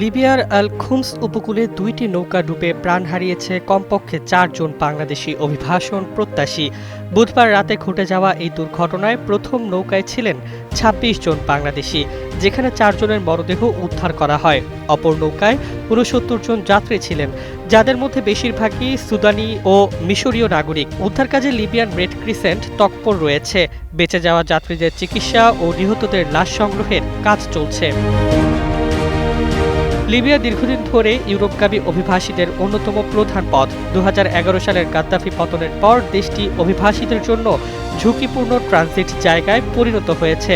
লিবিয়ার আল খুমস উপকূলে দুইটি নৌকা ডুবে প্রাণ হারিয়েছে কমপক্ষে চারজন বাংলাদেশি অভিভাষণ প্রত্যাশী। বুধবার রাতে ঘটে যাওয়া এই দুর্ঘটনায় প্রথম নৌকায় ছিলেন ২৬ জন বাংলাদেশি, যেখানে চারজনের মরদেহ উদ্ধার করা হয়। অপর নৌকায় উনসত্তর জন যাত্রী ছিলেন, যাদের মধ্যে বেশিরভাগই সুদানি ও মিশরীয় নাগরিক। উদ্ধার কাজে লিবিয়ান রেড ক্রিসেন্ট তৎপর রয়েছে। বেঁচে যাওয়া যাত্রীদের চিকিৎসা ও নিহতদের লাশ সংগ্রহের কাজ চলছে। লিবিয়া দীর্ঘদিন ধরে ইউরোপগামী অভিবাসীদের অন্যতম প্রধান পথ। দু সালের গাদ্দাফি পতনের পর দেশটি অভিবাসীদের জন্য ঝুঁকিপূর্ণ ট্রানজিট জায়গায় পরিণত হয়েছে।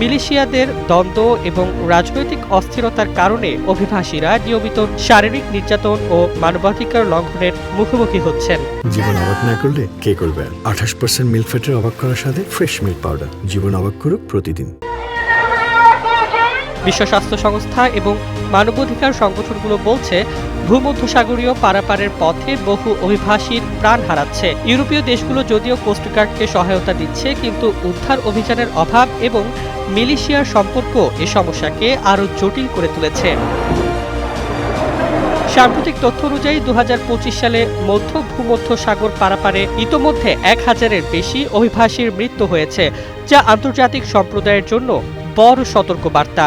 মিলিশিয়াদের দ্বন্দ্ব এবং রাজনৈতিক অস্থিরতার কারণে অভিবাসীরা নিয়মিত শারীরিক নির্যাতন ও মানবাধিকার লঙ্ঘনের মুখোমুখি হচ্ছেন। জীবন অবাক না করলে কে করবে? আঠাশ পার্সেন্ট মিল্ক ফ্যাটের অবাক করার সাথে ফ্রেশ মিল্ক পাউডার। জীবন অবাক করুক প্রতিদিন। বিশ্ব স্বাস্থ্য সংস্থা এবং মানবাধিকার সংগঠনগুলো বলছে, ভূমধ্যসাগরীয় পারাপারের পথে বহু অভিবাসীর প্রাণ হারাচ্ছে। ইউরোপীয় দেশগুলো যদিও কোস্টগার্ডকে সহায়তা দিচ্ছে, কিন্তু উদ্ধার অভিযানের অভাব এবং মিলিশিয়ার সম্পর্ক এ সমস্যাকে আরও জটিল করে তুলেছে। সাম্প্রতিক তথ্য অনুযায়ী দু হাজার পঁচিশ সালে মধ্য ভূমধ্য সাগর পারাপারে ইতোমধ্যে এক হাজারের বেশি অভিবাসীর মৃত্যু হয়েছে, যা আন্তর্জাতিক সম্প্রদায়ের জন্য বড় সতর্কবার্তা।